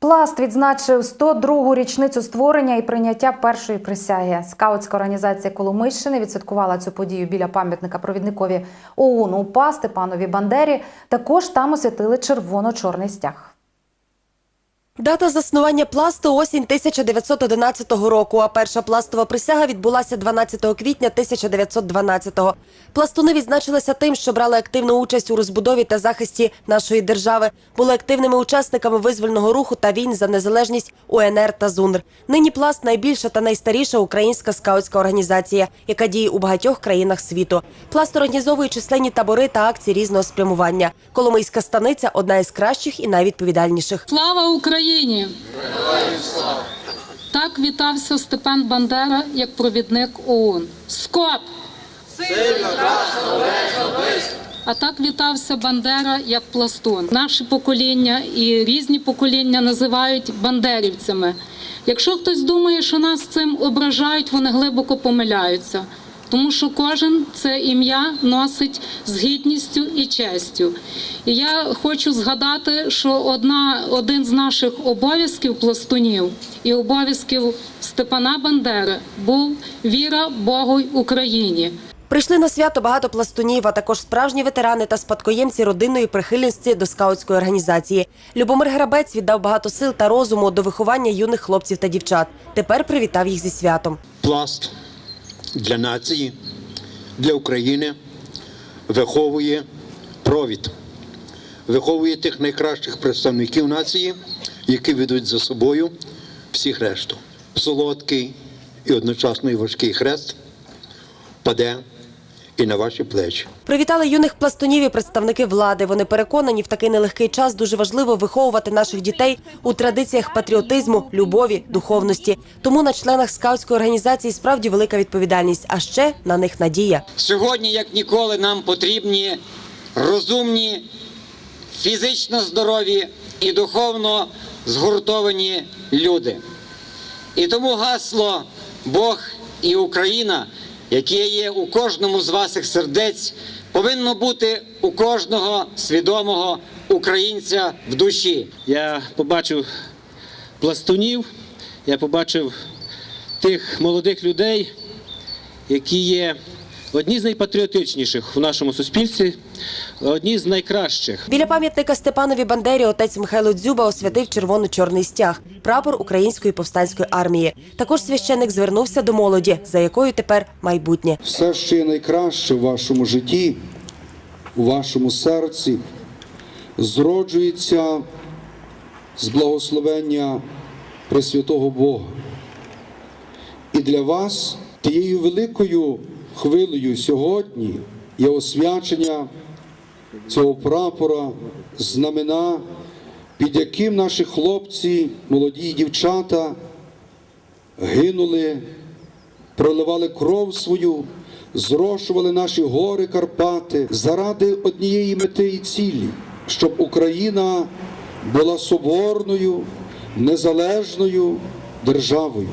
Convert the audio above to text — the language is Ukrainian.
Пласт відзначив 102-гу річницю створення і прийняття першої присяги. Скаутська організація Коломийщини відсвяткувала цю подію біля пам'ятника провідникові ОУН УПА Степанові Бандері. Також там освятили червоно-чорний стяг. Дата заснування пласту – осінь 1911 року, а перша пластова присяга відбулася 12 квітня 1912-го. Пластуни відзначилися тим, що брали активну участь у розбудові та захисті нашої держави, були активними учасниками визвольного руху та війн за незалежність УНР та ЗУНР. Нині пласт – найбільша та найстаріша українська скаутська організація, яка діє у багатьох країнах світу. Пласт організовує численні табори та акції різного спрямування. Коломийська станиця – одна із кращих і найвідповідальніших. Слава Україні! Так вітався Степан Бандера як провідник ОУН. Скоп! А так вітався Бандера як пластун. Наше покоління і різні покоління називають бандерівцями. Якщо хтось думає, що нас цим ображають, вони глибоко помиляються. Тому що кожен це ім'я носить з гідністю і честю. І я хочу згадати, що одна, один з наших обов'язків пластунів і обов'язків Степана Бандери був віра Богу Україні. Прийшли на свято багато пластунів, а також справжні ветерани та спадкоємці родинної прихильності до скаутської організації. Любомир Грабець віддав багато сил та розуму до виховання юних хлопців та дівчат. Тепер привітав їх зі святом. пласт для нації, для України виховує провід, виховує тих найкращих представників нації, які ведуть за собою всіх решту. Солодкий і одночасно і важкий хрест паде і на ваші плечі. Привітали юних пластунів і представники влади. Вони переконані, в такий нелегкий час дуже важливо виховувати наших дітей у традиціях патріотизму, любові, духовності. Тому на членах скаутської організації справді велика відповідальність, а ще на них надія. Сьогодні, як ніколи, нам потрібні розумні, фізично здорові і духовно згуртовані люди. І тому гасло Бог і Україна, яке є у кожному з ваших сердець, повинно бути у кожного свідомого українця в душі. Я побачив пластунів, я побачив тих молодих людей, які є одні з найпатріотичніших у нашому суспільстві, одні з найкращих. Біля пам'ятника Степанові Бандері отець Михайло Дзюба освятив червоно-чорний стяг, прапор Української повстанської армії. Також священик звернувся до молоді, за якою тепер майбутнє. все, що є найкраще в вашому житті, у вашому серці, зроджується з благословення Пресвятого Бога. І для вас тією великою хвилею сьогодні є освячення цього прапора, знамена, під яким наші хлопці, молоді дівчата гинули проливали кров свою, зрошували наші гори Карпати заради однієї мети і цілі, щоб Україна була соборною, незалежною державою.